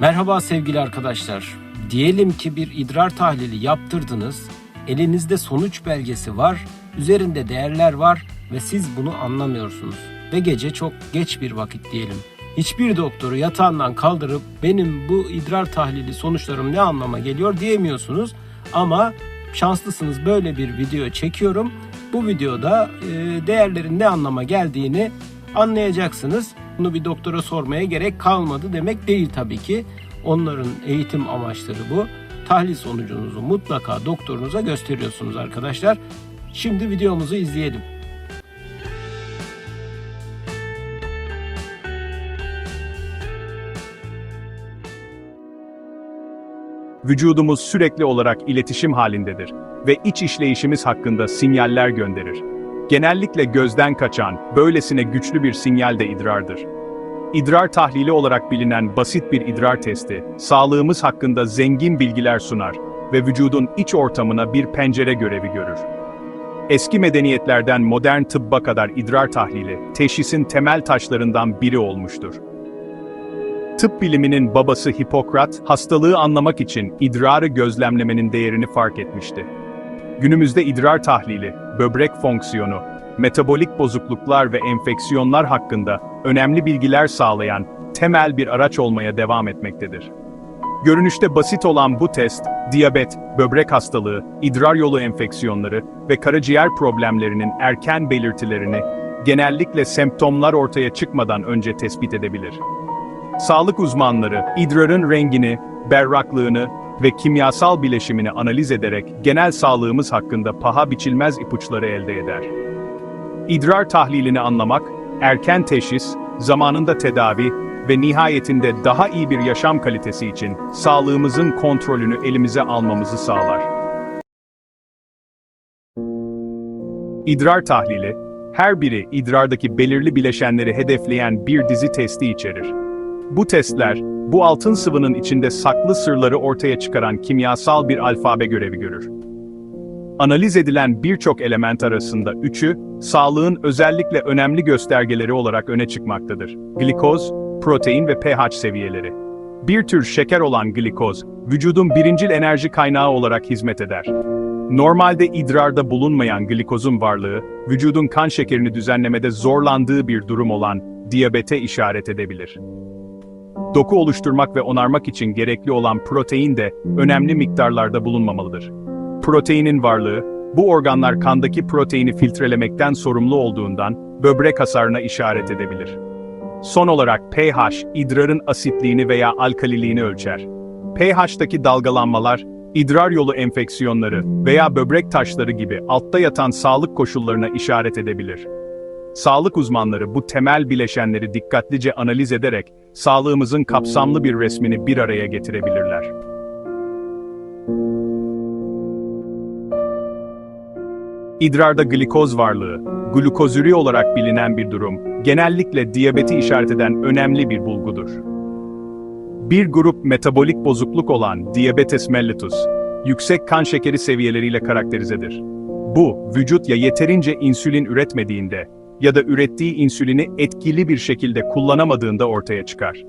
Merhaba sevgili arkadaşlar. Diyelim ki bir idrar tahlili yaptırdınız. Elinizde sonuç belgesi var, üzerinde değerler var ve siz bunu anlamıyorsunuz. Ve gece çok geç bir vakit diyelim. Hiçbir doktoru yatağından kaldırıp benim bu idrar tahlili sonuçlarım ne anlama geliyor diyemiyorsunuz. Ama şanslısınız böyle bir video çekiyorum. Bu videoda değerlerin ne anlama geldiğini anlayacaksınız. Bunu bir doktora sormaya gerek kalmadı demek değil tabii ki. Onların eğitim amaçları bu. Tahlil sonucunuzu mutlaka doktorunuza gösteriyorsunuz arkadaşlar. Şimdi videomuzu izleyelim. Vücudumuz sürekli olarak iletişim halindedir ve iç işleyişimiz hakkında sinyaller gönderir. Genellikle gözden kaçan, böylesine güçlü bir sinyal de idrardır. İdrar tahlili olarak bilinen basit bir idrar testi, sağlığımız hakkında zengin bilgiler sunar ve vücudun iç ortamına bir pencere görevi görür. Eski medeniyetlerden modern tıbba kadar idrar tahlili, teşhisin temel taşlarından biri olmuştur. Tıp biliminin babası Hipokrat, hastalığı anlamak için idrarı gözlemlemenin değerini fark etmişti. Günümüzde idrar tahlili, böbrek fonksiyonu, metabolik bozukluklar ve enfeksiyonlar hakkında önemli bilgiler sağlayan temel bir araç olmaya devam etmektedir. Görünüşte basit olan bu test, diyabet, böbrek hastalığı, idrar yolu enfeksiyonları ve karaciğer problemlerinin erken belirtilerini genellikle semptomlar ortaya çıkmadan önce tespit edebilir. Sağlık uzmanları, idrarın rengini, berraklığını ve kimyasal bileşimini analiz ederek genel sağlığımız hakkında paha biçilmez ipuçları elde eder. İdrar tahlilini anlamak, erken teşhis, zamanında tedavi ve nihayetinde daha iyi bir yaşam kalitesi için sağlığımızın kontrolünü elimize almamızı sağlar. İdrar tahlili, her biri idrardaki belirli bileşenleri hedefleyen bir dizi testi içerir. Bu testler, bu altın sıvının içinde saklı sırları ortaya çıkaran kimyasal bir alfabe görevi görür. Analiz edilen birçok element arasında üçü, sağlığın özellikle önemli göstergeleri olarak öne çıkmaktadır. Glikoz, protein ve pH seviyeleri. Bir tür şeker olan glikoz, vücudun birincil enerji kaynağı olarak hizmet eder. Normalde idrarda bulunmayan glikozun varlığı, vücudun kan şekerini düzenlemede zorlandığı bir durum olan diyabete işaret edebilir. Doku oluşturmak ve onarmak için gerekli olan protein de önemli miktarlarda bulunmamalıdır. Proteinin varlığı, bu organlar kandaki proteini filtrelemekten sorumlu olduğundan böbrek hasarına işaret edebilir. Son olarak pH, idrarın asitliğini veya alkaliliğini ölçer. pH'taki dalgalanmalar, idrar yolu enfeksiyonları veya böbrek taşları gibi altta yatan sağlık koşullarına işaret edebilir. Sağlık uzmanları bu temel bileşenleri dikkatlice analiz ederek sağlığımızın kapsamlı bir resmini bir araya getirebilirler. İdrarda glikoz varlığı, glukozüri olarak bilinen bir durum, genellikle diyabeti işaret eden önemli bir bulgudur. Bir grup metabolik bozukluk olan diabetes mellitus, yüksek kan şekeri seviyeleriyle karakterizedir. Bu, vücut ya yeterince insülin üretmediğinde ya da ürettiği insülini etkili bir şekilde kullanamadığında ortaya çıkar.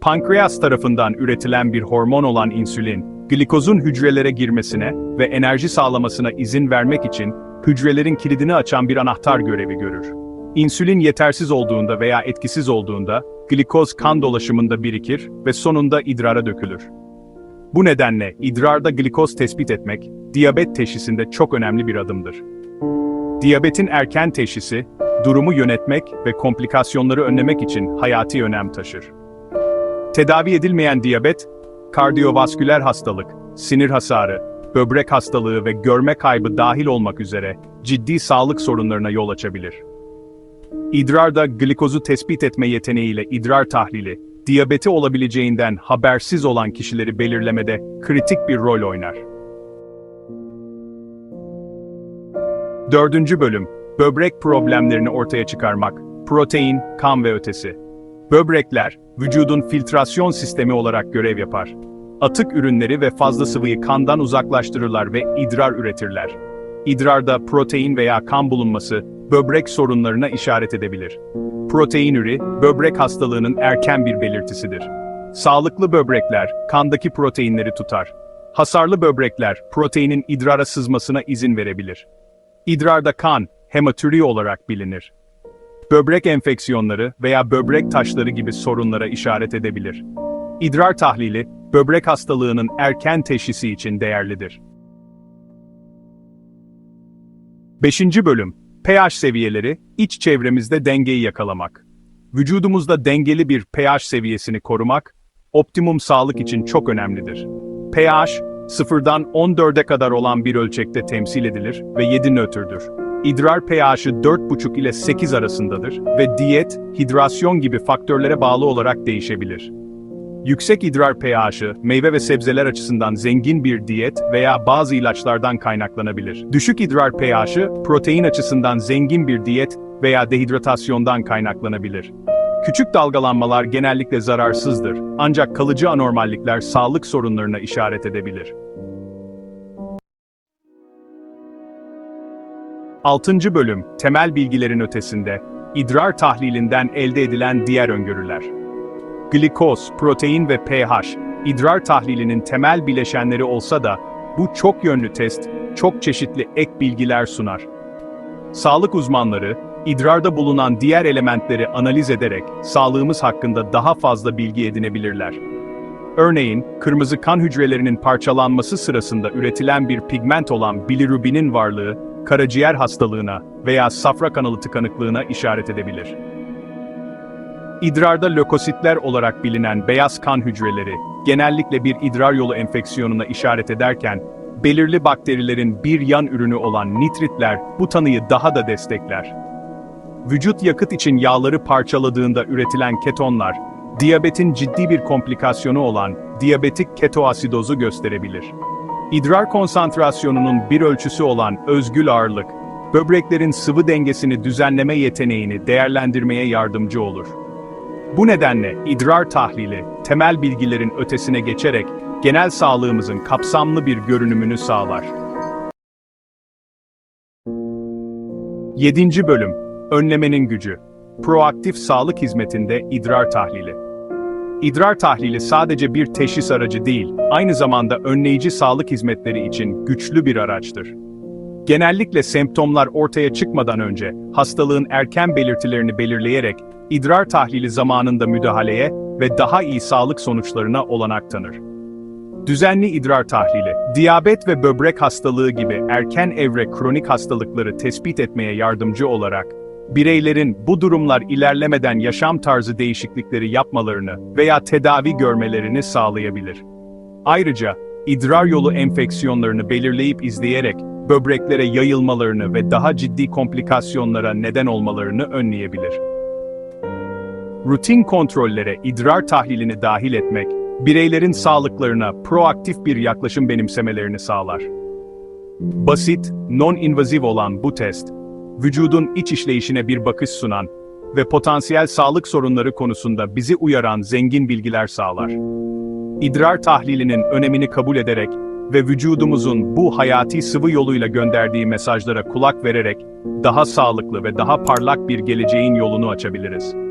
Pankreas tarafından üretilen bir hormon olan insülin, glikozun hücrelere girmesine ve enerji sağlamasına izin vermek için hücrelerin kilidini açan bir anahtar görevi görür. İnsülin yetersiz olduğunda veya etkisiz olduğunda, glikoz kan dolaşımında birikir ve sonunda idrara dökülür. Bu nedenle idrarda glikoz tespit etmek, diyabet teşhisinde çok önemli bir adımdır. Diyabetin erken teşhisi, durumu yönetmek ve komplikasyonları önlemek için hayati önem taşır. Tedavi edilmeyen diyabet, kardiyovasküler hastalık, sinir hasarı, böbrek hastalığı ve görme kaybı dahil olmak üzere ciddi sağlık sorunlarına yol açabilir. İdrarda glikozu tespit etme yeteneğiyle idrar tahlili, diyabeti olabileceğinden habersiz olan kişileri belirlemede kritik bir rol oynar. Dördüncü bölüm, böbrek problemlerini ortaya çıkarmak, protein, kan ve ötesi. Böbrekler, vücudun filtrasyon sistemi olarak görev yapar. Atık ürünleri ve fazla sıvıyı kandan uzaklaştırırlar ve idrar üretirler. İdrarda protein veya kan bulunması, böbrek sorunlarına işaret edebilir. Protein üri, böbrek hastalığının erken bir belirtisidir. Sağlıklı böbrekler kandaki proteinleri tutar. Hasarlı böbrekler proteinin idrara sızmasına izin verebilir. İdrarda kan, hematüri olarak bilinir. Böbrek enfeksiyonları veya böbrek taşları gibi sorunlara işaret edebilir. İdrar tahlili, böbrek hastalığının erken teşhisi için değerlidir. 5. Bölüm pH seviyeleri, iç çevremizde dengeyi yakalamak. Vücudumuzda dengeli bir pH seviyesini korumak, optimum sağlık için çok önemlidir. pH, sıfırdan 14'e kadar olan bir ölçekte temsil edilir ve 7 nötrdür. İdrar pH'i 4,5 ile 8 arasındadır ve diyet, hidrasyon gibi faktörlere bağlı olarak değişebilir. Yüksek idrar pH'i, meyve ve sebzeler açısından zengin bir diyet veya bazı ilaçlardan kaynaklanabilir. Düşük idrar pH'i, protein açısından zengin bir diyet veya dehidratasyondan kaynaklanabilir. Küçük dalgalanmalar genellikle zararsızdır, ancak kalıcı anormallikler sağlık sorunlarına işaret edebilir. 6. Bölüm, temel bilgilerin ötesinde, idrar tahlilinden elde edilen diğer öngörüler. Glikoz, protein ve pH, idrar tahlilinin temel bileşenleri olsa da, bu çok yönlü test, çok çeşitli ek bilgiler sunar. Sağlık uzmanları, idrarda bulunan diğer elementleri analiz ederek, sağlığımız hakkında daha fazla bilgi edinebilirler. Örneğin, kırmızı kan hücrelerinin parçalanması sırasında üretilen bir pigment olan bilirubinin varlığı, karaciğer hastalığına veya safra kanalı tıkanıklığına işaret edebilir. İdrarda lökositler olarak bilinen beyaz kan hücreleri, genellikle bir idrar yolu enfeksiyonuna işaret ederken, belirli bakterilerin bir yan ürünü olan nitritler bu tanıyı daha da destekler. Vücut yakıt için yağları parçaladığında üretilen ketonlar, diyabetin ciddi bir komplikasyonu olan diyabetik ketoasidozu gösterebilir. İdrar konsantrasyonunun bir ölçüsü olan özgül ağırlık, böbreklerin sıvı dengesini düzenleme yeteneğini değerlendirmeye yardımcı olur. Bu nedenle idrar tahlili, temel bilgilerin ötesine geçerek genel sağlığımızın kapsamlı bir görünümünü sağlar. 7. Bölüm Önlemenin Gücü Proaktif sağlık hizmetinde idrar tahlili İdrar tahlili sadece bir teşhis aracı değil, aynı zamanda önleyici sağlık hizmetleri için güçlü bir araçtır. Genellikle semptomlar ortaya çıkmadan önce, hastalığın erken belirtilerini belirleyerek, idrar tahlili zamanında müdahaleye ve daha iyi sağlık sonuçlarına olanak tanır. Düzenli idrar tahlili, diyabet ve böbrek hastalığı gibi erken evre kronik hastalıkları tespit etmeye yardımcı olarak, bireylerin bu durumlar ilerlemeden yaşam tarzı değişiklikleri yapmalarını veya tedavi görmelerini sağlayabilir. Ayrıca, idrar yolu enfeksiyonlarını belirleyip izleyerek, böbreklere yayılmalarını ve daha ciddi komplikasyonlara neden olmalarını önleyebilir. Rutin kontrollere idrar tahlilini dahil etmek, bireylerin sağlıklarına proaktif bir yaklaşım benimsemelerini sağlar. Basit, non-invaziv olan bu test, vücudun iç işleyişine bir bakış sunan ve potansiyel sağlık sorunları konusunda bizi uyaran zengin bilgiler sağlar. İdrar tahlilinin önemini kabul ederek ve vücudumuzun bu hayati sıvı yoluyla gönderdiği mesajlara kulak vererek daha sağlıklı ve daha parlak bir geleceğin yolunu açabiliriz.